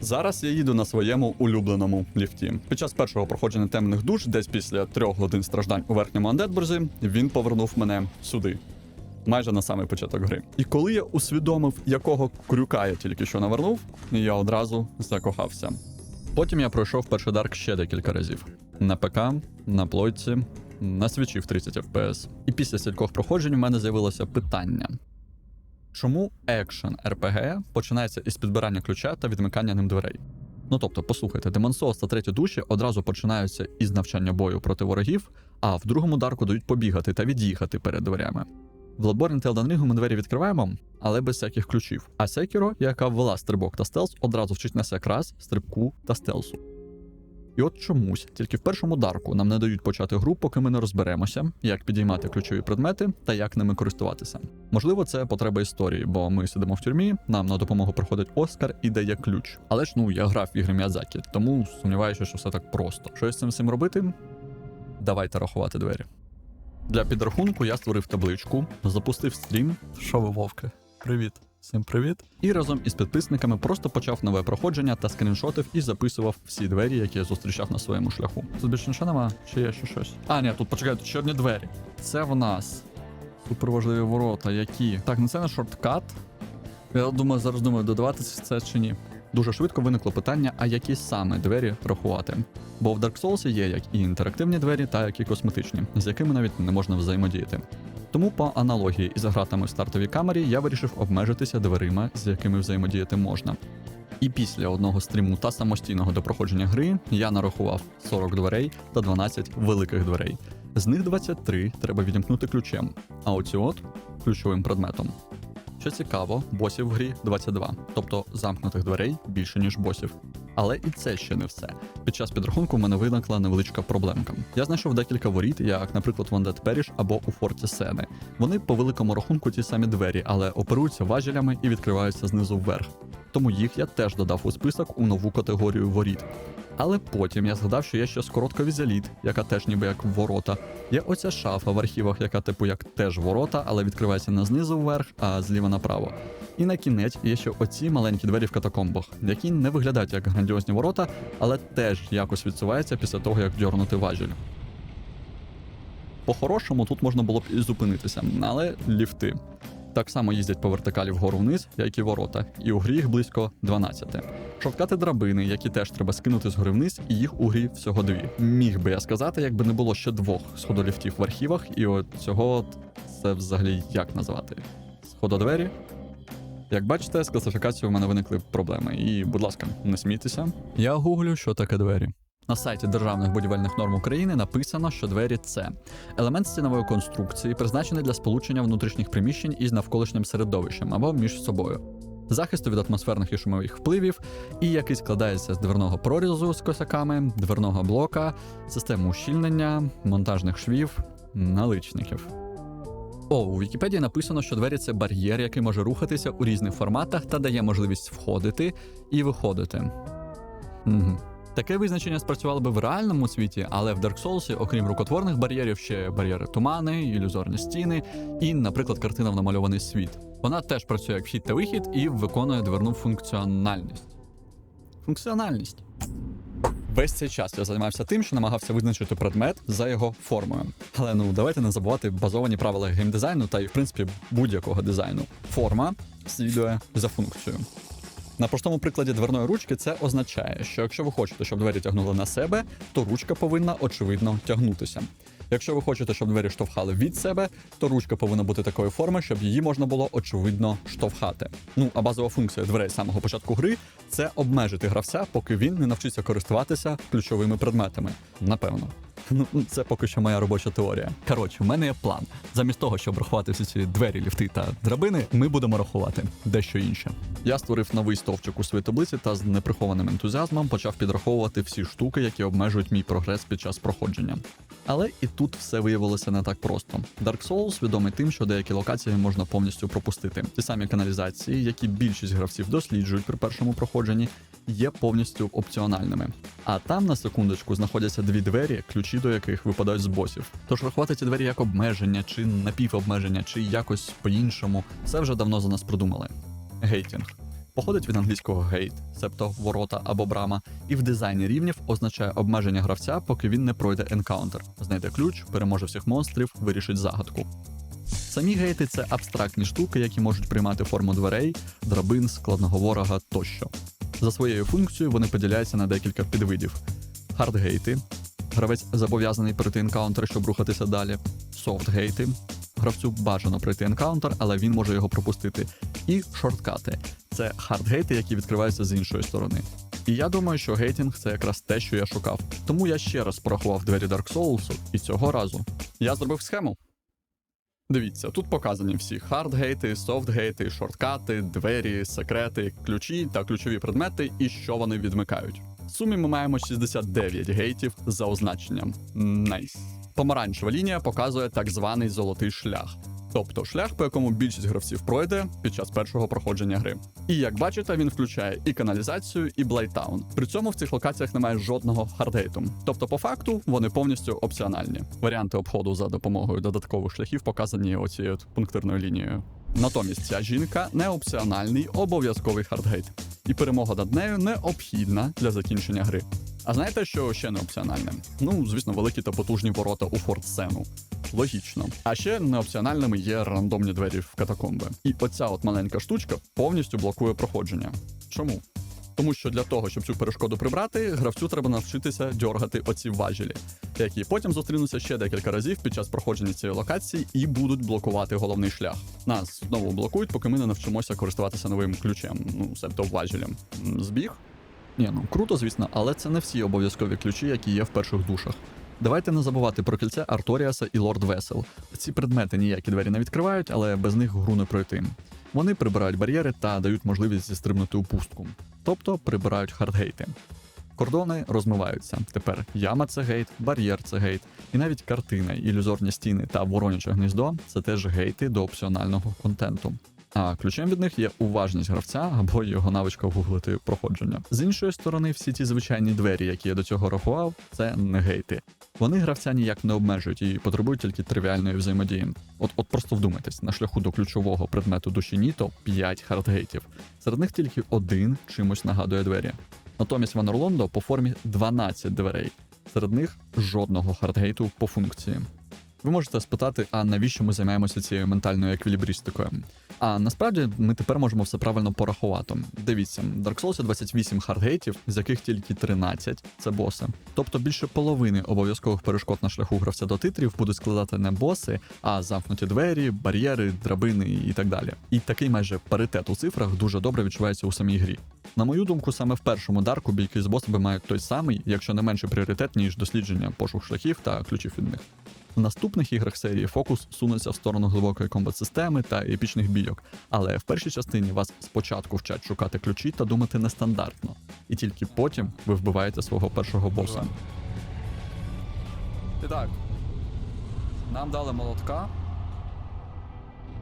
Зараз я їду на своєму улюбленому ліфті. Під час першого проходження темних душ, десь після трьох годин страждань у верхньому андетбурзі, він повернув мене сюди. Майже на самий початок гри. І коли я усвідомив, якого крюка я тільки що навернув, я одразу закохався. Потім я пройшов перший дарк ще декілька разів: на ПК, на плойці, на свічі в 30 FPS. І після стількох проходжень у мене з'явилося питання: Чому екшен RPG починається із підбирання ключа та відмикання ним дверей? Ну тобто, послухайте, Demon Souls та треті душі одразу починаються із навчання бою проти ворогів, а в другому дарку дають побігати та від'їхати перед дверями. В Bloodborne та Elden Ring ми двері відкриваємо, але без всяких ключів. А Sekiro, яка ввела стрибок та стелс, одразу вчить нас якраз стрибку та стелсу. І от чомусь, тільки в першому дарку нам не дають почати гру, поки ми не розберемося, як підіймати ключові предмети та як ними користуватися. Можливо, це потреба історії, бо ми сидимо в тюрмі, нам на допомогу приходить Оскар і дає ключ. Але ж ну я грав в ігри Міядзакі, тому сумніваюся, що все так просто. Що з цим всім робити? Давайте рахувати двері. Для підрахунку я створив табличку, запустив стрім. Що ви, вовки? Привіт. Всім привіт. І разом із підписниками просто почав нове проходження та скріншотив і записував всі двері, які я зустрічав на своєму шляху. Тут більше нічого нема? Чи є ще щось? А, ні, тут почекай, тут ще одні двері. Це в нас суперважливі ворота, які. Так, ну це не шорткат. Я думаю, зараз думаю, додавати це чи ні. Дуже швидко виникло питання, а які саме двері рахувати. Бо в Dark Souls є як і інтерактивні двері, так і косметичні, з якими навіть не можна взаємодіяти. Тому по аналогії із гратами в стартовій камері я вирішив обмежитися дверима, з якими взаємодіяти можна. І після одного стріму та самостійного до проходження гри я нарахував 40 дверей та 12 великих дверей. З них 23 треба відімкнути ключем, а оці от ключовим предметом. Що цікаво, босів в грі 22, тобто замкнутих дверей більше, ніж босів. Але і це ще не все. Під час підрахунку в мене виникла невеличка проблемка. Я знайшов декілька воріт, як, наприклад, в Undead Parish або у Форті Сени. Вони по великому рахунку ті самі двері, але оперуються важелями і відкриваються знизу вверх. Тому їх я теж додав у список у нову категорію воріт. Але потім я згадав, що є ще скоротковізеліт, яка теж ніби як ворота. Є оця шафа в архівах, яка типу як теж ворота, але відкривається не знизу вверх, а зліва направо. І на кінець є ще оці маленькі двері в катакомбах, які не виглядають як грандіозні ворота, але теж якось відсуваються після того, як дьорнути важіль. По-хорошому тут можна було б і зупинитися, але ліфти. Так само їздять по вертикалі вгору вниз, як і ворота, і у грі їх близько 12. Шовкати драбини, які теж треба скинути згори вниз, і їх у грі всього дві. Міг би я сказати, якби не було ще двох сходоліфтів в архівах, і от цього це взагалі як назвати? Схододвері? Як бачите, з класифікацією в мене виникли проблеми. І, будь ласка, не смійтеся. Я гуглю, що таке двері. На сайті Державних будівельних норм України написано, що двері це елемент стінової конструкції, призначений для сполучення внутрішніх приміщень із навколишнім середовищем або між собою. Захисту від атмосферних і шумових впливів, і який складається з дверного прорізу з косяками, дверного блока, системи ущільнення, монтажних швів, наличників. О, у Вікіпедії написано, що двері це бар'єр, який може рухатися у різних форматах та дає можливість входити і виходити. Угу. Таке визначення спрацювало би в реальному світі, але в Dark Souls, окрім рукотворних бар'єрів, ще бар'єри тумани, ілюзорні стіни і, наприклад, картина в намальований світ. Вона теж працює як вхід та вихід і виконує дверну функціональність. Функціональність. Весь цей час я займався тим, що намагався визначити предмет за його формою. Але ну давайте не забувати базовані правила геймдизайну та й в принципі будь-якого дизайну. Форма слідує за функцією. На простому прикладі дверної ручки це означає, що якщо ви хочете, щоб двері тягнули на себе, то ручка повинна очевидно тягнутися. Якщо ви хочете, щоб двері штовхали від себе, то ручка повинна бути такої форми, щоб її можна було очевидно штовхати. Ну а базова функція дверей самого початку гри це обмежити гравця, поки він не навчиться користуватися ключовими предметами. Напевно. Ну, це поки що моя робоча теорія. Коротше, в мене є план. Замість того, щоб рахувати всі ці двері, ліфти та драбини, ми будемо рахувати дещо інше. Я створив новий стовпчик у своїй таблиці та з неприхованим ентузіазмом почав підраховувати всі штуки, які обмежують мій прогрес під час проходження. Але і тут все виявилося не так просто. Dark Souls відомий тим, що деякі локації можна повністю пропустити. Ті самі каналізації, які більшість гравців досліджують при першому проходженні, є повністю опціональними. А там на секундочку знаходяться дві двері, ключі до яких випадають з босів. Тож рахувати ці двері як обмеження, чи напівобмеження, чи якось по-іншому, це вже давно за нас придумали. Гейтінг. Походить від англійського гейт, себто ворота або брама, і в дизайні рівнів означає обмеження гравця, поки він не пройде енкаунтер, знайде ключ, переможе всіх монстрів, вирішить загадку. Самі гейти це абстрактні штуки, які можуть приймати форму дверей, драбин, складного ворога тощо. За своєю функцією вони поділяються на декілька підвидів: хардгейти. Гравець зобов'язаний пройти енкаунтер, щоб рухатися далі. Софтгейти. Гравцю бажано пройти енкаунтер, але він може його пропустити. І шорткати це хардгейти, які відкриваються з іншої сторони. І я думаю, що гейтінг це якраз те, що я шукав. Тому я ще раз порахував двері Dark Souls, і цього разу я зробив схему. Дивіться, тут показані всі хардгейти, софтгейти, шорткати, двері, секрети, ключі та ключові предмети, і що вони відмикають. В сумі ми маємо 69 гейтів за означенням. Найс. Помаранчева лінія показує так званий золотий шлях. Тобто шлях, по якому більшість гравців пройде під час першого проходження гри. І як бачите, він включає і каналізацію, і блайтаун. При цьому в цих локаціях немає жодного хардейту. Тобто, по факту, вони повністю опціональні. Варіанти обходу за допомогою додаткових шляхів показані оцією пунктирною лінією. Натомість ця жінка не опціональний обов'язковий хардгейт, і перемога над нею необхідна для закінчення гри. А знаєте, що ще не опціональне? Ну, звісно, великі та потужні ворота у форт-сцену. Логічно. А ще неопціональними є рандомні двері в катакомби. І оця от маленька штучка повністю блокує проходження. Чому? Тому що для того, щоб цю перешкоду прибрати, гравцю треба навчитися дьоргати оці важелі, які потім зустрінуться ще декілька разів під час проходження цієї локації і будуть блокувати головний шлях. Нас знову блокують, поки ми не навчимося користуватися новим ключем, ну себто важелем. Збіг? Ні, ну круто, звісно, але це не всі обов'язкові ключі, які є в перших душах. Давайте не забувати про кільце Арторіаса і Лорд Весел. Ці предмети ніякі двері не відкривають, але без них гру не пройти. Вони прибирають бар'єри та дають можливість зістрибнути у пустку, тобто прибирають хардгейти. Кордони розмиваються. Тепер яма це гейт, бар'єр це гейт, і навіть картини, ілюзорні стіни та вороняче гніздо це теж гейти до опціонального контенту. А ключем від них є уважність гравця або його навичка гуглити проходження. З іншої сторони, всі ті звичайні двері, які я до цього рахував, це не гейти. Вони гравця ніяк не обмежують і потребують тільки тривіальної взаємодії. От, от просто вдумайтесь, на шляху до ключового предмету душі Ніто 5 хардгейтів. Серед них тільки один чимось нагадує двері. Натомість в по формі 12 дверей. Серед них жодного хардгейту по функції. Ви можете спитати, а навіщо ми займаємося цією ментальною еквілібристикою? А насправді ми тепер можемо все правильно порахувати. Дивіться, в Dark Souls 28 хардгейтів, з яких тільки 13 це боси. Тобто більше половини обов'язкових перешкод на шляху гравця до титрів будуть складати не боси, а замкнуті двері, бар'єри, драбини і так далі. І такий майже паритет у цифрах дуже добре відчувається у самій грі. На мою думку, саме в першому дарку бійки з босами мають той самий, якщо не менший пріоритет, ніж дослідження пошук шляхів та ключів від них. В наступних іграх серії фокус сунеться в сторону глибокої комбат-системи та епічних бійок, але в першій частині вас спочатку вчать шукати ключі та думати нестандартно, і тільки потім ви вбиваєте свого першого боса. І так, нам дали молотка.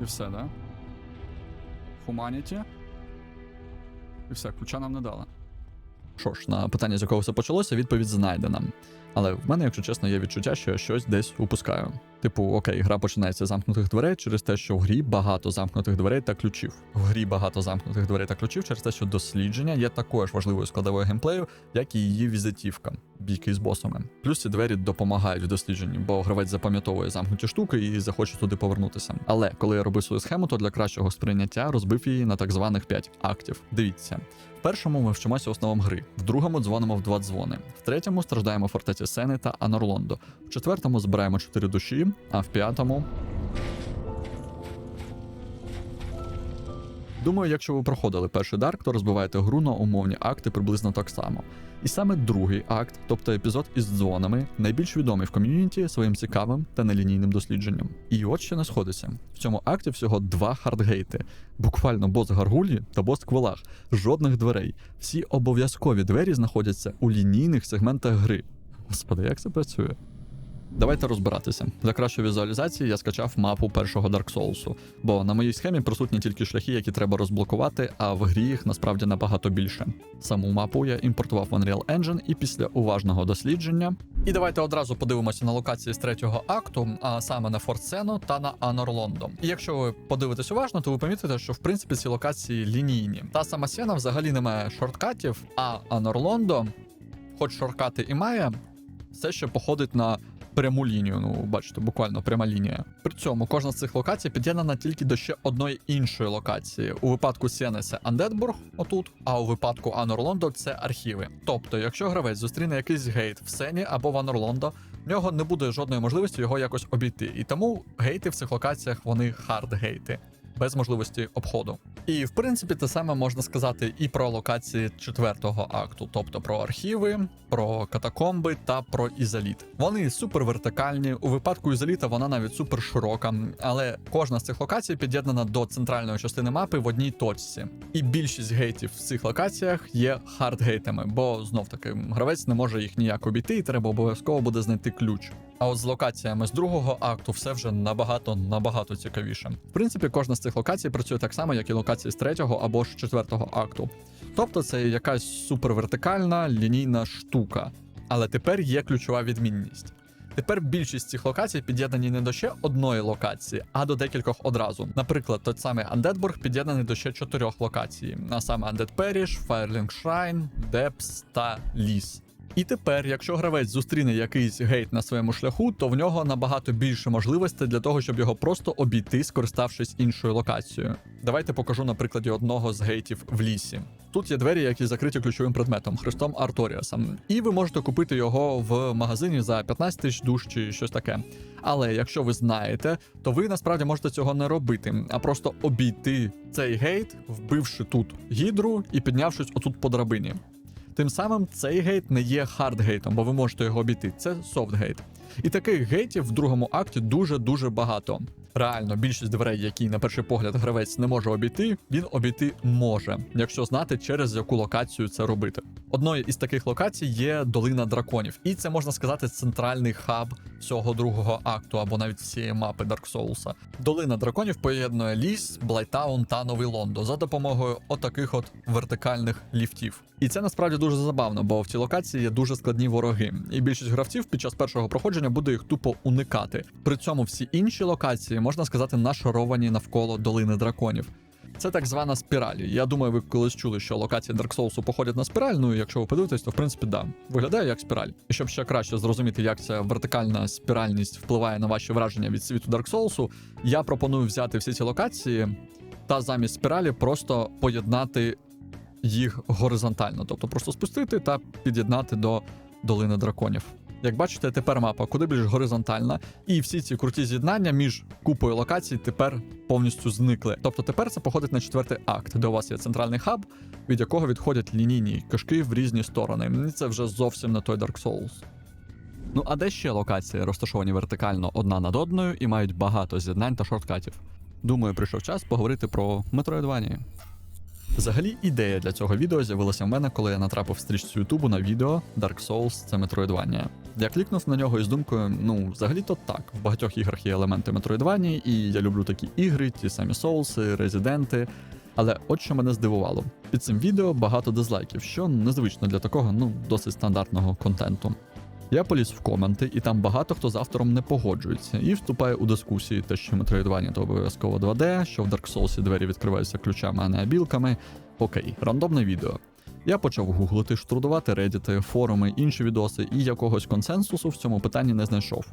І все, да? Humanity. І все, ключа нам не дали. Що ж, на питання, з якого все почалося, відповідь знайдена. Але в мене, якщо чесно, є відчуття, що я щось десь упускаю. Типу, окей, гра починається з замкнутих дверей через те, що в грі багато замкнутих дверей та ключів. В грі багато замкнутих дверей та ключів через те, що дослідження є такою важливою складовою геймплею, як і її візитівка, бійки з босами. Плюс ці двері допомагають в дослідженні, бо гравець запам'ятовує замкнуті штуки і захоче туди повернутися. Але коли я робив свою схему, то для кращого сприйняття розбив її на так званих 5 актів. Дивіться. Першому ми вчимося основам гри, в другому дзвонимо в два дзвони, в третьому страждаємо фортеці Сени та Анорлондо, в четвертому збираємо чотири душі, а в п'ятому. Думаю, якщо ви проходили перший дарк, то розбиваєте гру на умовні акти приблизно так само. І саме другий акт, тобто епізод із дзвонами, найбільш відомий в ком'юніті своїм цікавим та нелінійним дослідженням. І от що не сходиться. В цьому акті всього два хардгейти, буквально бос гаргулі та бос квалах, жодних дверей. Всі обов'язкові двері знаходяться у лінійних сегментах гри. Господи, як це працює? Давайте розбиратися. Для кращої візуалізації я скачав мапу першого Dark Souls, бо на моїй схемі присутні тільки шляхи, які треба розблокувати, а в грі їх насправді набагато більше. Саму мапу я імпортував в Unreal Engine і після уважного дослідження. І давайте одразу подивимося на локації з третього акту, а саме на Форт Сену та на Анор Лондо. І якщо ви подивитесь уважно, то ви помітите, що в принципі ці локації лінійні. Та сама Сена взагалі не має шорткатів, а Анор Лондо, хоч шорткати і має, все ще походить на пряму лінію. Ну, бачите, буквально пряма лінія. При цьому кожна з цих локацій під'єднана тільки до ще одної іншої локації. У випадку Сіни це Андетбург, отут, а у випадку Анорлондо це архіви. Тобто, якщо гравець зустріне якийсь гейт в Сені або в Анорлондо, в нього не буде жодної можливості його якось обійти. І тому гейти в цих локаціях вони хард-гейти. Без можливості обходу. І в принципі те саме можна сказати і про локації четвертого акту, тобто про архіви, про катакомби та про ізоліт. Вони супер вертикальні. У випадку ізоліта вона навіть супер широка, але кожна з цих локацій під'єднана до центральної частини мапи в одній точці. І більшість гейтів в цих локаціях є хардгейтами, бо знов таки гравець не може їх ніяк обійти, і треба обов'язково буде знайти ключ. А от з локаціями з другого акту все вже набагато набагато цікавіше. В принципі, кожна з цих локацій працює так само, як і локації з третього або ж четвертого акту. Тобто це якась супервертикальна лінійна штука. Але тепер є ключова відмінність. Тепер більшість цих локацій під'єднані не до ще одної локації, а до декількох одразу. Наприклад, той самий Андетбург під'єднаний до ще чотирьох локацій, а саме Undead Parish, Firelink Shrine, Depths та Ліс. І тепер, якщо гравець зустріне якийсь гейт на своєму шляху, то в нього набагато більше можливостей для того, щоб його просто обійти, скориставшись іншою локацією. Давайте покажу на прикладі одного з гейтів в лісі. Тут є двері, які закриті ключовим предметом Христом Арторіасом, і ви можете купити його в магазині за 15 тисяч душ чи щось таке. Але якщо ви знаєте, то ви насправді можете цього не робити, а просто обійти цей гейт, вбивши тут гідру і піднявшись отут по драбині. Тим самим цей гейт не є хардгейтом, бо ви можете його обійти. Це софтгейт. І таких гейтів в другому акті дуже-дуже багато. Реально, більшість дверей, які на перший погляд гравець не може обійти, він обійти може, якщо знати, через яку локацію це робити. Одною із таких локацій є долина драконів, і це можна сказати центральний хаб всього другого акту або навіть всієї мапи Dark Souls. Долина драконів поєднує ліс, Блайтаун та Новий Лондо за допомогою отаких от вертикальних ліфтів. І це насправді дуже забавно, бо в цій локації є дуже складні вороги, і більшість гравців під час першого проходження буде їх тупо уникати. При цьому всі інші локації можна сказати нашаровані навколо долини драконів. Це так звана спіраль. Я думаю, ви колись чули, що локації Dark Souls походять на спіраль. Ну і якщо ви подивитесь, то в принципі да, виглядає як спіраль. І щоб ще краще зрозуміти, як ця вертикальна спіральність впливає на ваші враження від світу Dark Souls, я пропоную взяти всі ці локації та замість спіралі просто поєднати їх горизонтально, тобто просто спустити та під'єднати до долини драконів. Як бачите, тепер мапа куди більш горизонтальна, і всі ці круті з'єднання між купою локацій тепер повністю зникли. Тобто тепер це походить на четвертий акт, де у вас є центральний хаб, від якого відходять лінійні кишки в різні сторони. І це вже зовсім не той Dark Souls. Ну а де ще локації розташовані вертикально одна над одною і мають багато з'єднань та шорткатів? Думаю, прийшов час поговорити про Metroidvania. Взагалі, ідея для цього відео з'явилася в мене, коли я натрапив в стрічці Ютубу на відео Dark Souls це Metroidvania. Я клікнув на нього із думкою: ну, взагалі-то так, в багатьох іграх є елементи Metroidvania, і я люблю такі ігри, ті самі Соулси, Резиденти. Але от що мене здивувало: під цим відео багато дизлайків, що незвично для такого, ну, досить стандартного контенту. Я поліз в коменти, і там багато хто з автором не погоджується і вступає у дискусії, те, що метроїдування то обов'язково 2D, що в Dark Souls двері відкриваються ключами, а не абілками. Окей, рандомне відео. Я почав гуглити, штрудувати редіти, форуми, інші відоси, і якогось консенсусу в цьому питанні не знайшов.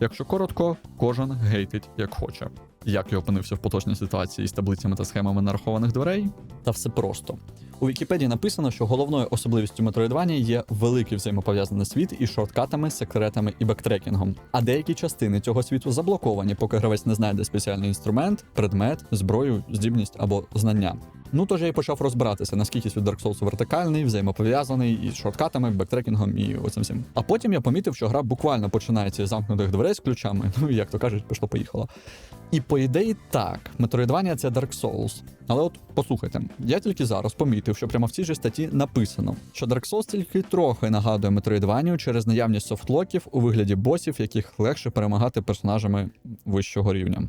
Якщо коротко, кожен гейтить як хоче. Як я опинився в поточній ситуації з таблицями та схемами нарахованих дверей? Та все просто. У Вікіпедії написано, що головною особливістю метроїдвання є великий взаємопов'язаний світ із шорткатами, секретами і бектрекінгом. А деякі частини цього світу заблоковані, поки гравець не знайде спеціальний інструмент, предмет, зброю, здібність або знання. Ну тож я й почав розбиратися, наскільки світ Dark Souls вертикальний, взаємопов'язаний із шорткатами, бектрекінгом і оцим всім. А потім я помітив, що гра буквально починається з замкнутих дверей з ключами. Ну як то кажуть, пішло поїхало. І по ідеї так, метроїдвання це Dark Souls. Але от послухайте, я тільки зараз помітив. Помітив, що прямо в цій же статті написано, що Dark Souls тільки трохи нагадує Metroidvania через наявність софтлоків у вигляді босів, яких легше перемагати персонажами вищого рівня.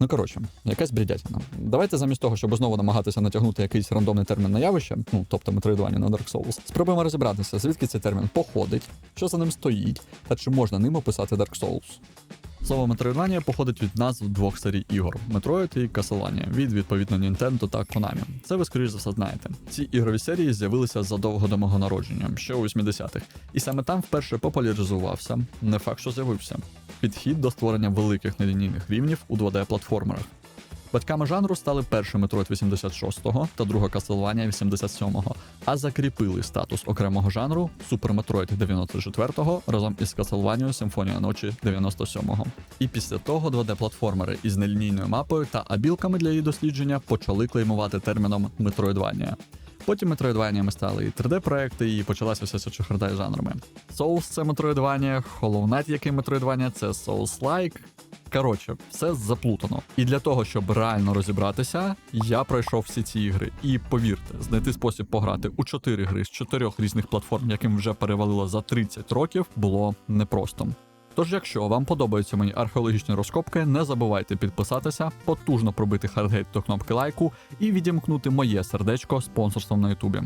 Ну, коротше, якась бредятина. Давайте замість того, щоб знову намагатися натягнути якийсь рандомний термін на явище, ну тобто метроїдування на Dark Souls, спробуємо розібратися, звідки цей термін походить, що за ним стоїть, та чи можна ним описати Dark Souls. Слово метроїдвання походить від назв двох серій ігор Метроїд і Castlevania від відповідно Nintendo та Konami. Це ви скоріш за все знаєте. Ці ігрові серії з'явилися задовго до мого народження, ще у 80-х, і саме там вперше популяризувався, не факт, що з'явився. Підхід до створення великих нелінійних рівнів у 2D-платформерах. Батьками жанру стали перший Metroid 86-го та друга Castlevania 87-го, а закріпили статус окремого жанру Super Metroid 94-го разом із Castlevania Симфонія ночі 97-го. І після того 2D-платформери із нелінійною мапою та абілками для її дослідження почали клеймувати терміном Metroidvania. Потім метроїдваннями стали і 3D-проекти, і почалася вся ця чехарда із жанрами. Souls це метроїдвання, Hollow Knight, який метроїдвання, це Souls-like. Коротше, все заплутано. І для того, щоб реально розібратися, я пройшов всі ці ігри. І повірте, знайти спосіб пограти у 4 гри з 4 різних платформ, яким вже перевалило за 30 років, було непросто. Тож, якщо вам подобаються мої археологічні розкопки, не забувайте підписатися, потужно пробити хардгейт до кнопки лайку і відімкнути моє сердечко спонсорством на Ютубі.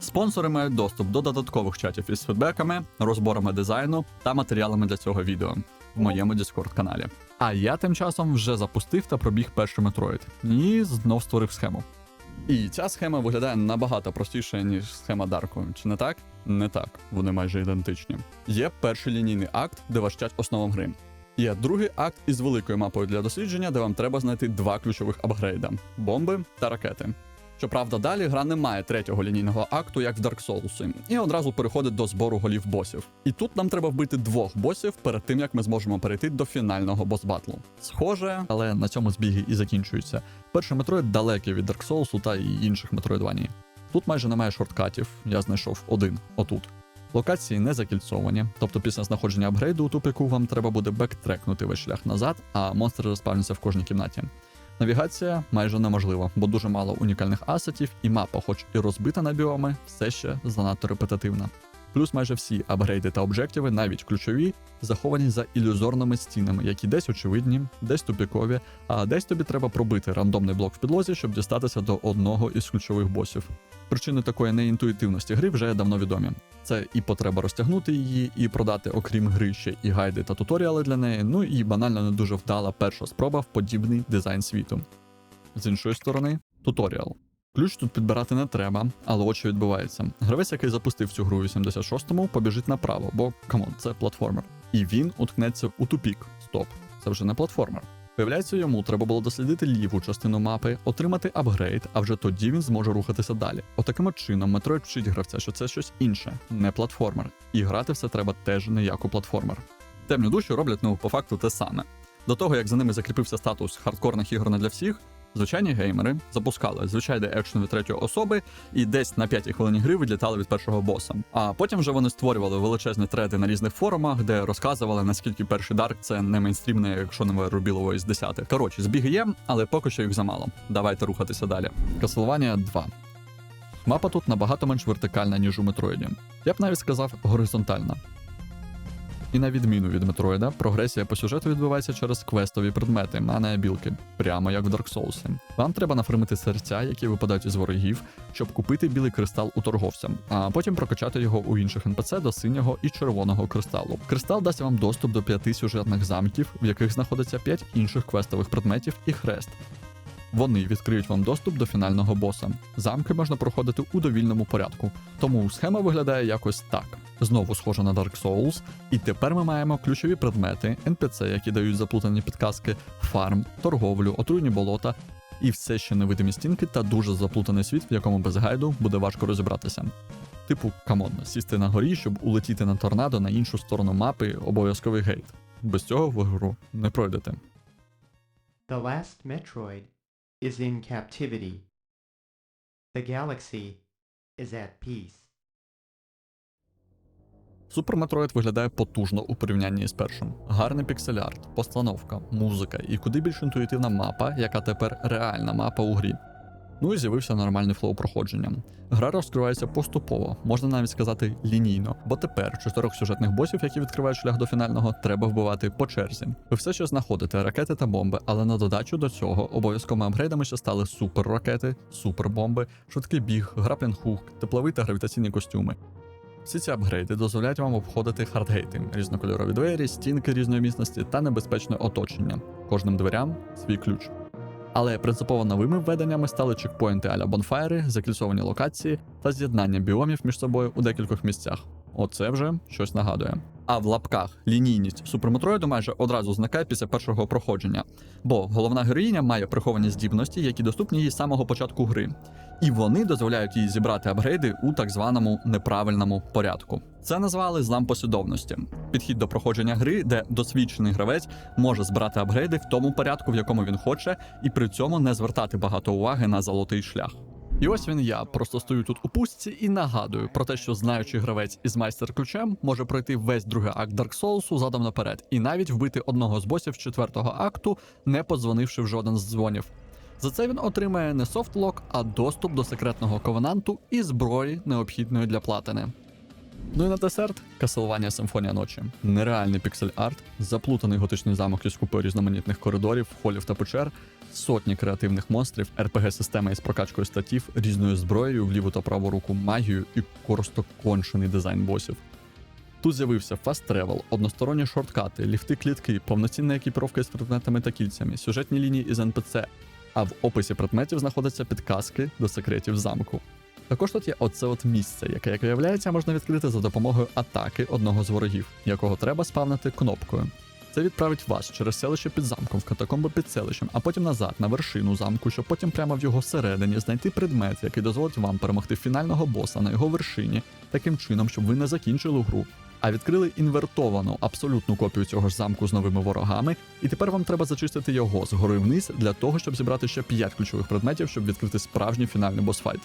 Спонсори мають доступ до додаткових чатів із фідбеками, розборами дизайну та матеріалами для цього відео в моєму Discord каналі. А я тим часом вже запустив та пробіг перший Metroid і знов створив схему. І ця схема виглядає набагато простіше, ніж схема Дарку. Чи не так? Не так, вони майже ідентичні. Є перший лінійний акт, де вас вчать основам гри. Є другий акт із великою мапою для дослідження, де вам треба знайти два ключових апгрейда бомби та ракети. Щоправда, далі гра не має третього лінійного акту, як в Dark Souls, і одразу переходить до збору голів босів. І тут нам треба вбити двох босів перед тим, як ми зможемо перейти до фінального бос-батлу. Схоже, але на цьому збіги і закінчуються. Перший метроїд далекий від Dark Souls та і інших метроїдваній. Тут майже немає шорткатів, я знайшов один отут. Локації не закільцовані, тобто після знаходження апгрейду у тупику вам треба буде бектрекнути весь шлях назад, а монстри розпавняться в кожній кімнаті. Навігація майже неможлива, бо дуже мало унікальних асетів, і мапа, хоч і розбита на біоми, все ще занадто репетитивна. Плюс майже всі апгрейди та об'єктиви, навіть ключові, заховані за ілюзорними стінами, які десь очевидні, десь тупікові, а десь тобі треба пробити рандомний блок в підлозі, щоб дістатися до одного із ключових босів. Причини такої неінтуїтивності гри вже давно відомі. Це і потреба розтягнути її, і продати, окрім гри, ще і гайди та туторіали для неї, ну і банально не дуже вдала перша спроба в подібний дизайн світу. З іншої сторони, туторіал. Ключ тут підбирати не треба, але що відбувається. Гравець, який запустив цю гру у 86-му, побіжить направо, бо камон, це платформер. І він уткнеться у тупік. Стоп, це вже не платформер. Виявляється, йому треба було дослідити ліву частину мапи, отримати апгрейд, а вже тоді він зможе рухатися далі. Отаким от чином метро вчить гравця, що це щось інше, не платформер. І грати все треба теж не як у платформер. Темні душі роблять ну по факту те саме. До того як за ними закріпився статус хардкорних ігор не для всіх. Звичайні геймери запускали звичайний екшен від третьої особи і десь на п'ятій хвилині гри відлітали від першого боса. А потім вже вони створювали величезні треди на різних форумах, де розказували, наскільки перший дарк це не мейнстрімне, якщо не рубілово із 10. Коротше, збіги є, але поки що їх замало. Давайте рухатися далі. Castlevania 2. Мапа тут набагато менш вертикальна, ніж у Метроїді. Я б навіть сказав горизонтальна. І на відміну від Метроїда, прогресія по сюжету відбувається через квестові предмети, а не білки, прямо як в Dark Souls. Вам треба нафармити серця, які випадають із ворогів, щоб купити білий кристал у торговця, а потім прокачати його у інших НПЦ до синього і червоного кристалу. Кристал дасть вам доступ до п'яти сюжетних замків, в яких знаходиться п'ять інших квестових предметів і хрест. Вони відкриють вам доступ до фінального боса. Замки можна проходити у довільному порядку, тому схема виглядає якось так. Знову схожа на Dark Souls, і тепер ми маємо ключові предмети, NPC, які дають заплутані підказки, фарм, торговлю, отруйні болота і все ще невидимі стінки та дуже заплутаний світ, в якому без гайду буде важко розібратися. Типу, камон, сісти на горі, щоб улетіти на торнадо на іншу сторону мапи, обов'язковий гейт. Без цього ви гру не пройдете. The last Metroid is in captivity. The galaxy is at peace. Супер Метроїд виглядає потужно у порівнянні з першим. Гарний піксель-арт, постановка, музика і куди більш інтуїтивна мапа, яка тепер реальна мапа у грі. Ну і з'явився нормальний флоу проходження. Гра розкривається поступово, можна навіть сказати лінійно, бо тепер чотирьох сюжетних босів, які відкривають шлях до фінального, треба вбивати по черзі. Ви все ще знаходите ракети та бомби, але на додачу до цього обов'язковими апгрейдами ще стали суперракети, супербомби, швидкий біг, граплінг-хук, тепловий та гравітаційні костюми. Всі ці апгрейди дозволяють вам обходити хардгейти, різнокольорові двері, стінки різної міцності та небезпечне оточення. Кожним дверям свій ключ. Але принципово новими введеннями стали чекпоінти аля бонфайри, закільцовані локації та з'єднання біомів між собою у декількох місцях. Оце вже щось нагадує. А в лапках лінійність суперметроїду майже одразу зникає після першого проходження, бо головна героїня має приховані здібності, які доступні їй з самого початку гри, і вони дозволяють їй зібрати апгрейди у так званому неправильному порядку. Це назвали злам послідовності. Підхід до проходження гри, де досвідчений гравець може збирати апгрейди в тому порядку, в якому він хоче, і при цьому не звертати багато уваги на золотий шлях. І ось він я просто стою тут у пустці і нагадую про те, що знаючий гравець із майстер-ключем може пройти весь другий акт Dark Souls задом наперед, і навіть вбити одного з босів четвертого акту, не подзвонивши в жоден з дзвонів. За це він отримає не софтлок, а доступ до секретного ковенанту і зброї, необхідної для платини. Ну і на десерт Castlevania Симфонія ночі. Нереальний піксель-арт, заплутаний готичний замок із купою різноманітних коридорів, холів та печер, сотні креативних монстрів, РПГ-система із прокачкою статів, різною зброєю в ліву та праву руку магію і просто кончений дизайн босів. Тут з'явився фаст тревел, односторонні шорткати, ліфти клітки, повноцінна екіпіровка із предметами та кільцями, сюжетні лінії із НПЦ. А в описі предметів знаходяться підказки до секретів замку. Також тут є оце от місце, яке, як виявляється, можна відкрити за допомогою атаки одного з ворогів, якого треба спавнити кнопкою. Це відправить вас через селище під замком в катакомби під селищем, а потім назад на вершину замку, щоб потім прямо в його середині знайти предмет, який дозволить вам перемогти фінального боса на його вершині, таким чином, щоб ви не закінчили гру, а відкрили інвертовану абсолютну копію цього ж замку з новими ворогами, і тепер вам треба зачистити його згори вниз для того, щоб зібрати ще 5 ключових предметів, щоб відкрити справжній фінальний босфайт.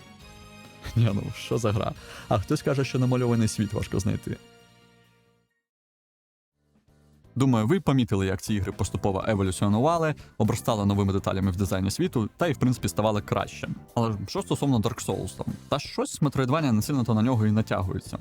Ні, ну що за гра? А хтось каже, що намальований світ важко знайти. Думаю, ви помітили, як ці ігри поступово еволюціонували, обростали новими деталями в дизайні світу, та й в принципі ставали краще. Але що стосовно Dark Souls, та щось Metroidvania не сильно то на нього і натягується.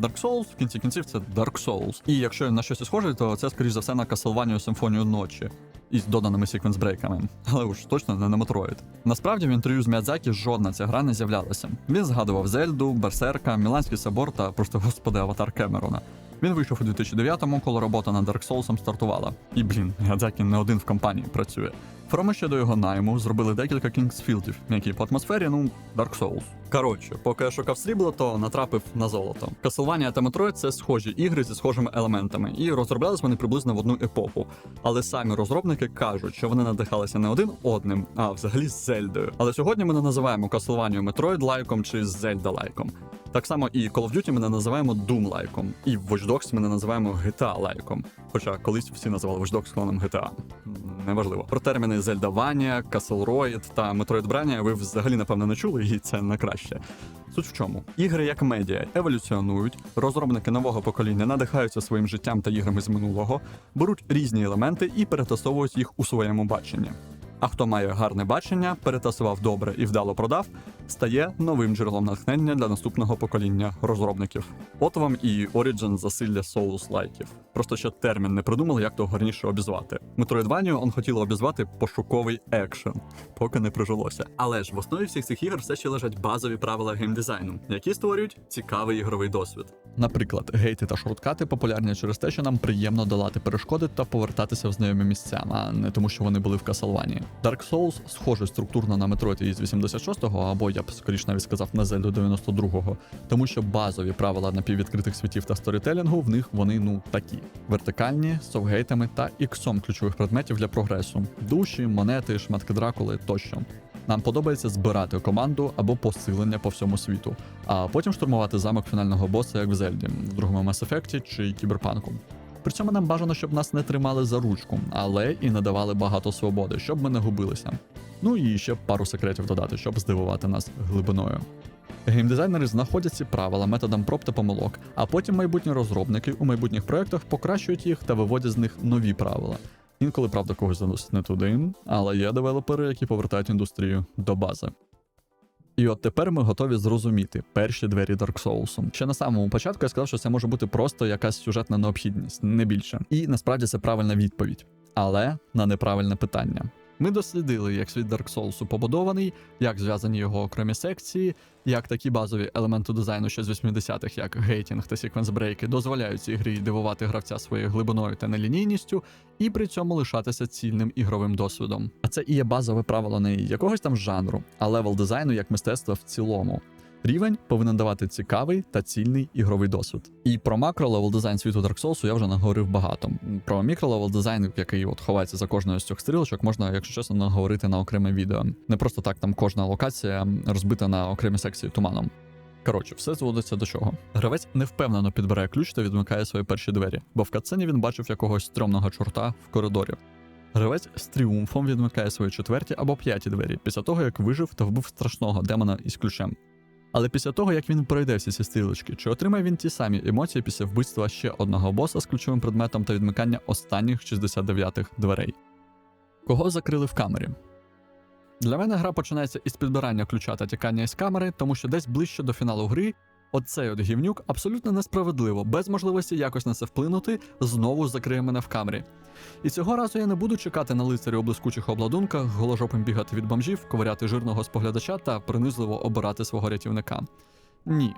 Dark Souls в кінці кінців це Dark Souls. І якщо на щось схоже, то це скоріш за все на Castlevania Симфонію ночі із доданими секвенс-брейками. Але уж точно не на Metroid. Насправді в інтерв'ю з Міядзакі жодна ця гра не з'являлася. Він згадував Зельду, Берсерка, Міланський собор та просто господи Аватар Кемерона. Він вийшов у 2009-му, коли робота над Dark Souls стартувала. І блін, Міядзакі не один в компанії працює. Фроми ще до його найму зробили декілька Кінгсфілдів, які по атмосфері, ну, Dark Souls. Коротше, поки я шукав срібло, то натрапив на золото. Castlevania та Metroid – це схожі ігри зі схожими елементами, і розроблялись вони приблизно в одну епоху. Але самі розробники кажуть, що вони надихалися не один одним, а взагалі з Зельдою. Але сьогодні ми не називаємо Castlevania Metroid лайком чи Zelda лайком. Так само і Call of Duty ми не називаємо Doom лайком, і Watch Dogs ми не називаємо GTA лайком. Хоча колись всі називали Watch Dogs клоном GTA. Неважливо. Про терміни Зельдаванія, Castlroid та Metroidvania ви взагалі напевно не чули, і це на краще. Суть в чому? Ігри як медіа еволюціонують, розробники нового покоління надихаються своїм життям та іграми з минулого, беруть різні елементи і перетасовують їх у своєму баченні. А хто має гарне бачення, перетасував добре і вдало продав, стає новим джерелом натхнення для наступного покоління розробників. От вам і Origin засилля соус лайків. Просто ще термін не придумали, як то гарніше обізвати. Metroidvania он хотіло обізвати пошуковий екшен, поки не прижилося. Але ж в основі всіх цих ігор все ще лежать базові правила геймдизайну, які створюють цікавий ігровий досвід. Наприклад, гейти та шорткати популярні через те, що нам приємно долати перешкоди та повертатися в знайомі місця, а не тому, що вони були в Castlevania. Dark Souls схожий структурно на Metroid із 86-го, або я б скоріш навіть сказав на Zelda 92-го, тому що базові правила напіввідкритих світів та сторітелінгу в них вони ну такі: вертикальні, совгейтами та іксом ключових предметів для прогресу: душі, монети, шматки дракули тощо. Нам подобається збирати команду або посилення по всьому світу, а потім штурмувати замок фінального боса, як в Зельді, в другому Mass Effect чи Кіберпанку. При цьому нам бажано, щоб нас не тримали за ручку, але і не давали багато свободи, щоб ми не губилися. Ну і ще пару секретів додати, щоб здивувати нас глибиною. Геймдизайнери знаходять ці правила методом проб та помилок, а потім майбутні розробники у майбутніх проєктах покращують їх та виводять з них нові правила. Інколи, правда, когось заносить не туди, але є девелопери, які повертають індустрію до бази. І от тепер ми готові зрозуміти перші двері Dark Souls. Ще на самому початку я сказав, що це може бути просто якась сюжетна необхідність, не більше. І насправді це правильна відповідь, але на неправильне питання. Ми дослідили, як світ Dark Souls побудований, як зв'язані його окремі секції, як такі базові елементи дизайну ще з 80-х, як гейтінг та секвенс-брейки, дозволяють цій грі дивувати гравця своєю глибиною та нелінійністю, і при цьому лишатися цільним ігровим досвідом. А це і є базове правило не якогось там жанру, а левел дизайну як мистецтва в цілому. Рівень повинен давати цікавий та цільний ігровий досвід. І про макро-левел дизайн світу Dark Souls я вже наговорив багато. Про мікро-левел дизайн, який от ховається за кожною з цих стрілочок, можна, якщо чесно, наговорити на окреме відео. Не просто так там кожна локація розбита на окремі секції туманом. Коротше, все зводиться до чого. Гравець невпевнено підбирає ключ та відмикає свої перші двері, бо в катсцені він бачив якогось стрьомного чорта в коридорі. Гравець з тріумфом відмикає свої четверті або п'яті двері після того, як вижив та вбив страшного демона із ключем. Але після того, як він пройде всі ці стрілочки, чи отримає він ті самі емоції після вбивства ще одного боса з ключовим предметом та відмикання останніх 69-х дверей? Кого закрили в камері? Для мене гра починається із підбирання ключа та тікання із камери, тому що десь ближче до фіналу гри оцей от гівнюк абсолютно несправедливо, без можливості якось на це вплинути, знову закриє мене в камері. І цього разу я не буду чекати на лицарі у блискучих обладунках, голожопим бігати від бомжів, ковиряти жирного споглядача та принизливо обирати свого рятівника. Ні.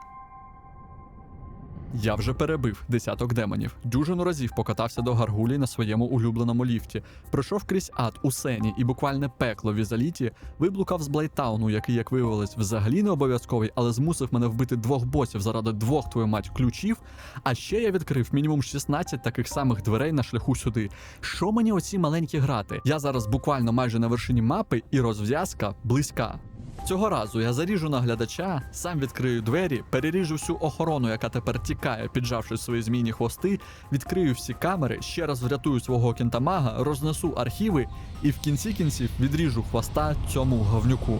Я вже перебив десяток демонів, дюжину разів покатався до гаргулі на своєму улюбленому ліфті, пройшов крізь ад у сені і буквальне пекло в Ізаліті, виблукав з Блейтауну, який, як виявилось, взагалі не обов'язковий, але змусив мене вбити двох босів заради двох твою мать ключів. А ще я відкрив мінімум 16 таких самих дверей на шляху сюди. Що мені оці маленькі грати? Я зараз буквально майже на вершині мапи, і розв'язка близька. Цього разу я заріжу наглядача, сам відкрию двері, переріжу всю охорону, яка тепер тікає, піджавши свої змійні хвости, відкрию всі камери, ще раз врятую свого кінтамага, рознесу архіви і в кінці кінців відріжу хвоста цьому говнюку.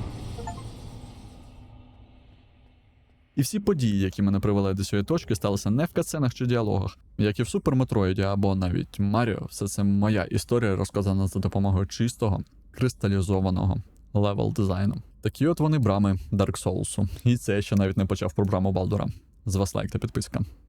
І всі події, які мене привели до цієї точки, сталися не в катсценах чи діалогах, як і в Супер Метроїді або навіть Маріо. Все це моя історія, розказана за допомогою чистого, кристалізованого левел дизайну. Такі от вони брами Dark Souls. І це я ще навіть не почав про браму Балдора. З вас лайк та підписка.